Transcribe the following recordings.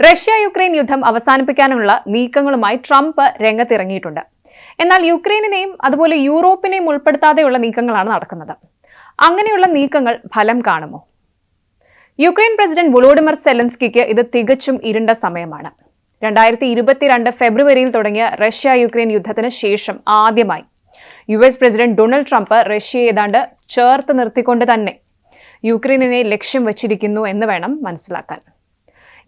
Russia Ukraine യുദ്ധം അവസാനിപ്പിക്കാനുള്ള നീക്കങ്ങളുമായി Trump രംഗത്തിറങ്ങിയിട്ടുണ്ട്. എന്നാൽ യുക്രൈനെയും അതുപോലെ യൂറോപ്പിനെയും ഉൾപ്പെടുത്താതെയുള്ള നീക്കങ്ങളാണ് നടക്കുന്നത്. അങ്ങനെയുള്ള നീക്കങ്ങൾ ഫലം കാണുമോ? യുക്രൈൻ പ്രസിഡന്റ് വൊളോഡിമർ സെലൻസ്കിക്ക് ഇത് തികച്ചും ഇരുണ്ട സമയമാണ്. രണ്ടായിരത്തി ഇരുപത്തിരണ്ട് ഫെബ്രുവരിയിൽ തുടങ്ങിയ റഷ്യ യുക്രൈൻ യുദ്ധത്തിന് ശേഷം ആദ്യമായി U S president Donald Trump റഷ്യയെ ഏതാണ്ട് ചേർത്ത് നിർത്തിക്കൊണ്ട് തന്നെ യുക്രൈനിനെ ലക്ഷ്യം വച്ചിരിക്കുന്നു എന്ന് വേണം മനസ്സിലാക്കാൻ.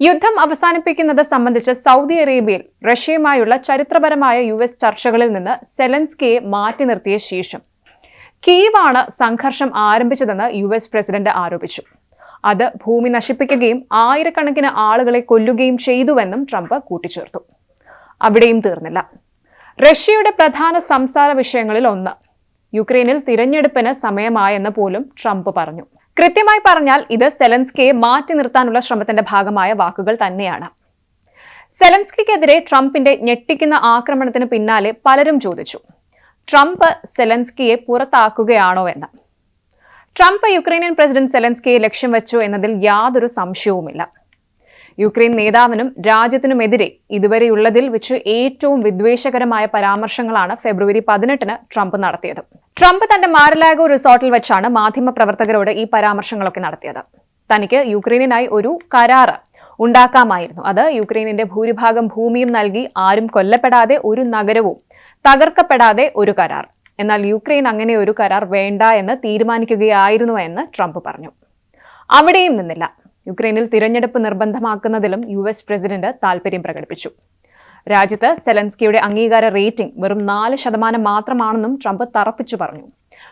യുദ്ധം അവസാനിപ്പിക്കുന്നത് സംബന്ധിച്ച് സൗദി അറേബ്യയിൽ റഷ്യയുമായുള്ള ചരിത്രപരമായ യു എസ് ചർച്ചകളിൽ നിന്ന് സെലൻസ്കിയെ മാറ്റി നിർത്തിയ ശേഷം കീവാണ് സംഘർഷം ആരംഭിച്ചതെന്ന് യു എസ് പ്രസിഡന്റ് ആരോപിച്ചു. അത് ഭൂമി നശിപ്പിക്കുകയും ആയിരക്കണക്കിന് ആളുകളെ കൊല്ലുകയും ചെയ്തുവെന്നും ട്രംപ് കൂട്ടിച്ചേർത്തു. അവിടെയും തീർന്നില്ല. റഷ്യയുടെ പ്രധാന സംസാര വിഷയങ്ങളിൽ ഒന്ന് യുക്രൈനിൽ തിരഞ്ഞെടുപ്പിന് സമയമായെന്ന് പോലും ട്രംപ് പറഞ്ഞു. കൃത്യമായി പറഞ്ഞാൽ ഇത് സെലൻസ്കിയെ മാറ്റി നിർത്താനുള്ള ശ്രമത്തിന്റെ ഭാഗമായ വാക്കുകൾ തന്നെയാണ്. സെലൻസ്കിക്കെതിരെ ട്രംപിന്റെ ഞെട്ടിക്കുന്ന ആക്രമണത്തിന് പിന്നാലെ പലരും ചോദിച്ചു ട്രംപ് സെലൻസ്കിയെ പുറത്താക്കുകയാണോ എന്ന്? ട്രംപ് യുക്രൈനിയൻ പ്രസിഡന്റ് സെലൻസ്കിയെ ലക്ഷ്യം വെച്ചു എന്നതിൽ യാതൊരു സംശയവുമില്ല. യുക്രൈൻ നേതാവിനും രാജ്യത്തിനുമെതിരെ ഇതുവരെയുള്ളതിൽ വെച്ച് ഏറ്റവും വിദ്വേഷകരമായ പരാമർശങ്ങളാണ് ഫെബ്രുവരി പതിനെട്ടിന് ട്രംപ് നടത്തിയത്. ട്രംപ് തന്റെ മാരലാഗോ റിസോർട്ടിൽ വെച്ചാണ് മാധ്യമപ്രവർത്തകരോട് ഈ പരാമർശങ്ങളൊക്കെ നടത്തിയത്. തനിക്ക് യുക്രൈനിനായി ഒരു കരാറ് ഉണ്ടാക്കാമായിരുന്നു. അത് യുക്രൈനിന്റെ ഭൂരിഭാഗം ഭൂമിയും നൽകി ആരും കൊല്ലപ്പെടാതെ ഒരു നഗരവും തകർക്കപ്പെടാതെ ഒരു കരാർ. എന്നാൽ യുക്രൈൻ അങ്ങനെ ഒരു കരാർ വേണ്ട എന്ന് തീരുമാനിക്കുകയായിരുന്നു എന്ന് ട്രംപ് പറഞ്ഞു. അവിടെയും നിന്നില്ല. യുക്രൈനിൽ തിരഞ്ഞെടുപ്പ് നിർബന്ധമാക്കുന്നതിലും യു എസ് പ്രസിഡന്റ് താൽപര്യം പ്രകടിപ്പിച്ചു. രാജ്യത്ത് സെലൻസ്കിയുടെ അംഗീകാര റേറ്റിംഗ് വെറും നാല് ശതമാനം മാത്രമാണെന്നും ട്രംപ് തറപ്പിച്ചു പറഞ്ഞു.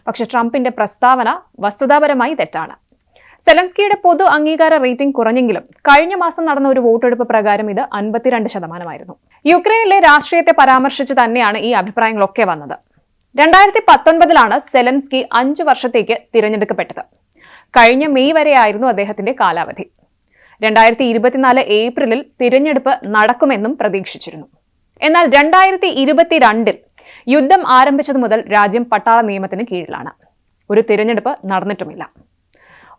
പക്ഷേ ട്രംപിന്റെ പ്രസ്താവന വസ്തുതാപരമായി തെറ്റാണ്. സെലൻസ്കിയുടെ പൊതു അംഗീകാര റേറ്റിംഗ് കുറഞ്ഞെങ്കിലും കഴിഞ്ഞ മാസം നടന്ന ഒരു വോട്ടെടുപ്പ് പ്രകാരം ഇത് അൻപത്തിരണ്ട് ശതമാനമായിരുന്നു. യുക്രൈനിലെ രാഷ്ട്രീയത്തെ പരാമർശിച്ച് തന്നെയാണ് ഈ അഭിപ്രായങ്ങളൊക്കെ വന്നത്. രണ്ടായിരത്തി പത്തൊൻപതിലാണ് സെലൻസ്കി അഞ്ചു വർഷത്തേക്ക് തിരഞ്ഞെടുക്കപ്പെട്ടത്. കഴിഞ്ഞ മെയ് വരെയായിരുന്നു അദ്ദേഹത്തിന്റെ കാലാവധി. രണ്ടായിരത്തി ഇരുപത്തിനാല് ഏപ്രിലിൽ തിരഞ്ഞെടുപ്പ് നടക്കുമെന്നും പ്രതീക്ഷിച്ചിരുന്നു. എന്നാൽ രണ്ടായിരത്തി ഇരുപത്തിരണ്ടിൽ യുദ്ധം ആരംഭിച്ചതു മുതൽ രാജ്യം പട്ടാള നിയമത്തിന് കീഴിലാണ്. ഒരു തിരഞ്ഞെടുപ്പ് നടന്നിട്ടുമില്ല.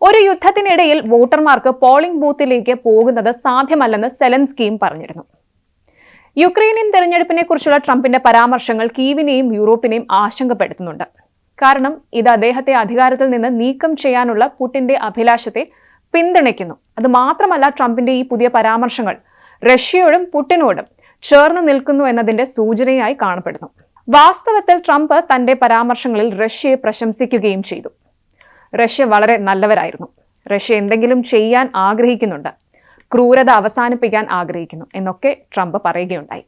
ഒരു യുദ്ധത്തിനിടയിൽ വോട്ടർമാർക്ക് പോളിംഗ് ബൂത്തിലേക്ക് പോകുന്നത് സാധ്യമല്ലെന്ന് സെലൻസ്കിയും പറഞ്ഞിരുന്നു. യുക്രൈനിയൻ തെരഞ്ഞെടുപ്പിനെ കുറിച്ചുള്ള ട്രംപിന്റെ പരാമർശങ്ങൾ കീവിനെയും യൂറോപ്പിനെയും ആശങ്കപ്പെടുത്തുന്നുണ്ട്. കാരണം ഇത് അദ്ദേഹത്തെ അധികാരത്തിൽ നിന്ന് നീക്കം ചെയ്യാനുള്ള പുടിന്റെ അഭിലാഷത്തെ പിന്തുണയ്ക്കുന്നു. അത് മാത്രമല്ല ട്രംപിന്റെ ഈ പുതിയ പരാമർശങ്ങൾ റഷ്യയോടും പുട്ടിനോടും ചേർന്ന് നിൽക്കുന്നു എന്നതിന്റെ സൂചനയായി കാണപ്പെടുന്നു. വാസ്തവത്തിൽ ട്രംപ് തന്റെ പരാമർശങ്ങളിൽ റഷ്യയെ പ്രശംസിക്കുകയും ചെയ്തു. റഷ്യ വളരെ നല്ലവരായിരുന്നു. റഷ്യ എന്തെങ്കിലും ചെയ്യാൻ ആഗ്രഹിക്കുന്നുണ്ട്. ക്രൂരത അവസാനിപ്പിക്കാൻ ആഗ്രഹിക്കുന്നു എന്നൊക്കെ ട്രംപ് പറയുകയുണ്ടായി.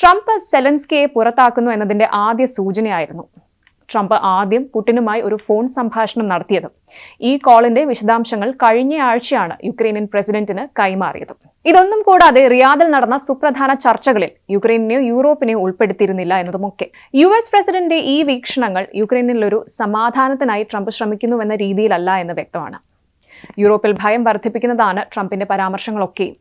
ട്രംപ് സെലൻസ്കിയെ പുറത്താക്കുന്നു എന്നതിന്റെ ആദ്യ സൂചനയായിരുന്നു ട്രംപ് ആദ്യം പുടിനുമായി ഒരു ഫോൺ സംഭാഷണം നടത്തിയത്. ഈ കോളിന്റെ വിശദാംശങ്ങൾ കഴിഞ്ഞ ആഴ്ചയാണ് യുക്രൈനിയൻ പ്രസിഡന്റിന് കൈമാറിയത്. ഇതൊന്നും കൂടാതെ റിയാദിൽ നടന്ന സുപ്രധാന ചർച്ചകളിൽ യുക്രൈനെയോ യൂറോപ്പിനെയോ ഉൾപ്പെടുത്തിയിരുന്നില്ല എന്നതുമൊക്കെ. യു എസ് പ്രസിഡന്റിന്റെ ഈ വീക്ഷണങ്ങൾ യുക്രൈനിലൊരു സമാധാനത്തിനായി ട്രംപ് ശ്രമിക്കുന്നുവെന്ന രീതിയിലല്ല എന്ന് വ്യക്തമാണ്. യൂറോപ്പിൽ ഭയം വർദ്ധിപ്പിക്കുന്നതാണ് ട്രംപിന്റെ പരാമർശങ്ങളൊക്കെയും.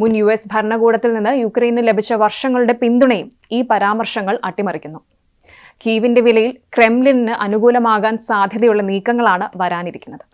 മുൻ യു എസ് ഭരണകൂടത്തിൽ നിന്ന് യുക്രൈന് ലഭിച്ച വർഷങ്ങളുടെ പിന്തുണയും ഈ പരാമർശങ്ങൾ അട്ടിമറിക്കുന്നു. കീവിന്റെ വിലയിൽ ക്രെംലിന് അനുകൂലമാകാൻ സാധ്യതയുള്ള നീക്കങ്ങളാണ് വരാനിരിക്കുന്നത്.